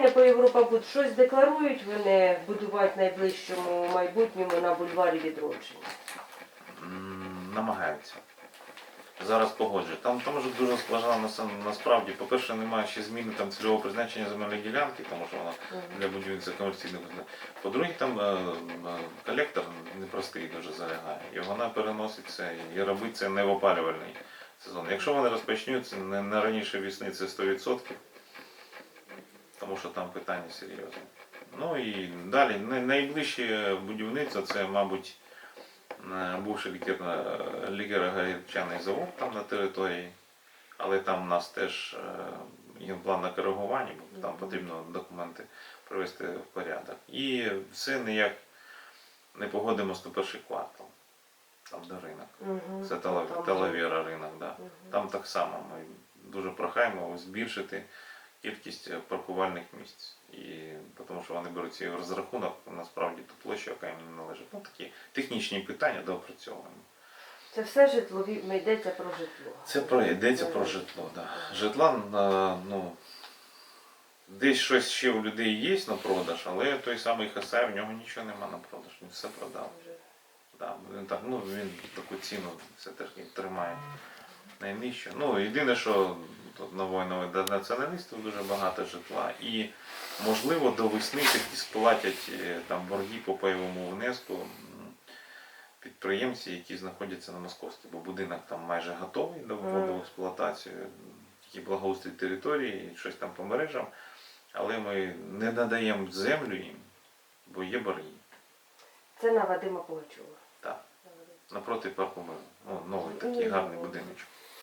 питання по Європа щось декларують вони будувати в найближчому майбутньому на бульварі відродження. М, Намагаються. Зараз погоджую. Там, там вже дуже складно на- насправді. По-перше, немає ще зміни там цільового призначення земельної ділянки, тому що вона для будівництва комерційних будинків. По-друге, там е, е, колектор непростий дуже залягає. І вона переноситься і робить це не в опалювальний сезон. Якщо вони розпочнуться не, не раніше весни, це 100%, тому що там питання серйозне. Ну і далі най- найближче будівництво це, мабуть, е, бувший лікарно- лікаро-горілчаний завод там на території, але там у нас теж е, є план на коригування, бо там потрібно документи привести в порядок. І все ніяк не погодимо 101 квартал, там де ринок. Угу. Це Телавіра ринок, да. Там так само ми дуже прохаємо збільшити кількість е, паркувальних місць. І тому що вони беруть цей розрахунок насправді ту площу, яка їм не належить. Ну такі технічні питання доопрацьовуємо. Це все житлові, ми йдеться про житло. Це про йдеться про житло. Да. Житла е, ну, десь щось ще у людей є на продаж, але той самий Хасай, в нього нічого нема на продаж, він все продав. Да, він так, ну він таку ціну все теж тримає найнижче. Ну, єдине, що тут на воїнові до націоналістів дуже багато житла. І можливо до весни такі сплатять е, там борги по пайовому внеску підприємці, які знаходяться на Московській, бо будинок там майже готовий до вводу в експлуатацію, тільки благоустрій території, щось там по мережам. Але ми не надаємо землю їм, бо є борги. Це на Вадима Пугачова. Так. Напроти парку миру. Ну, новий такий гарний будиночок.